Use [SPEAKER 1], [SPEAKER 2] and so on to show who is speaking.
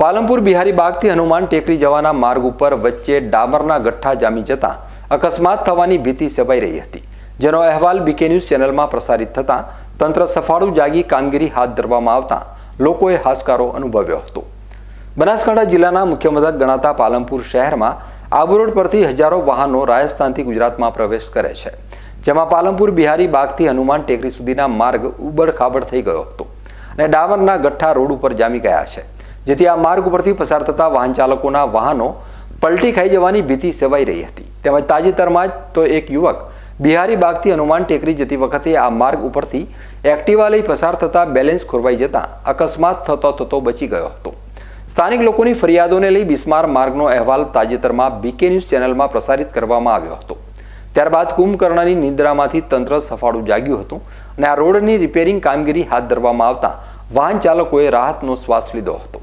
[SPEAKER 1] પાલનપુર બિહારી બાગથી હનુમાન ટેકરી જવાના માર્ગ ઉપર વચ્ચે ડામરના ગઠ્ઠા જામી જતા અકસ્માત થવાની ભીતિ સેવાઈ રહી હતી. જેનો અહેવાલ બીકે ન્યૂઝ ચેનલમાં પ્રસારિત થતાં તંત્ર સફાળું જાગી કામગીરી હાથ ધરવામાં આવતા લોકોએ હાશકારો અનુભવ્યો હતો. બનાસકાંઠા જિલ્લાના મુખ્ય મથક ગણાતા પાલનપુર શહેરમાં આબુ રોડ પરથી હજારો વાહનો રાજસ્થાનથી ગુજરાતમાં પ્રવેશ કરે છે. જેમાં પાલનપુર બિહારી બાગથી હનુમાન ટેકરી સુધીના માર્ગ ઉબડખાબડ થઈ ગયો હતો અને ડામરના ગઠ્ઠા રોડ ઉપર જામી ગયા છે. જેથી આ માર્ગ ઉપરથી પસાર થતા વાહન ચાલકોના વાહનો પલટી ખાઈ જવાની ભીતિ સેવાઈ રહી હતી. તેમજ તાજેતરમાં જ તો એક યુવક બિહારી બાગથી હનુમાન ટેકરી જતી વખતે આ માર્ગ ઉપરથી એક્ટિવા લઈ પસાર થતા બેલેન્સ ખોરવાઈ જતા અકસ્માત થતો થતો બચી ગયો હતો. સ્થાનિક લોકોની ફરિયાદોને લઈ બિસ્માર માર્ગનો અહેવાલ તાજેતરમાં બીકે ન્યૂઝ ચેનલમાં પ્રસારિત કરવામાં આવ્યો હતો. ત્યારબાદ કુંભકર્ણની નિંદ્રામાંથી તંત્ર સફાળું જાગ્યું હતું અને આ રોડની રિપેરિંગ કામગીરી હાથ ધરવામાં આવતા વાહન ચાલકોએ રાહતનો શ્વાસ લીધો હતો.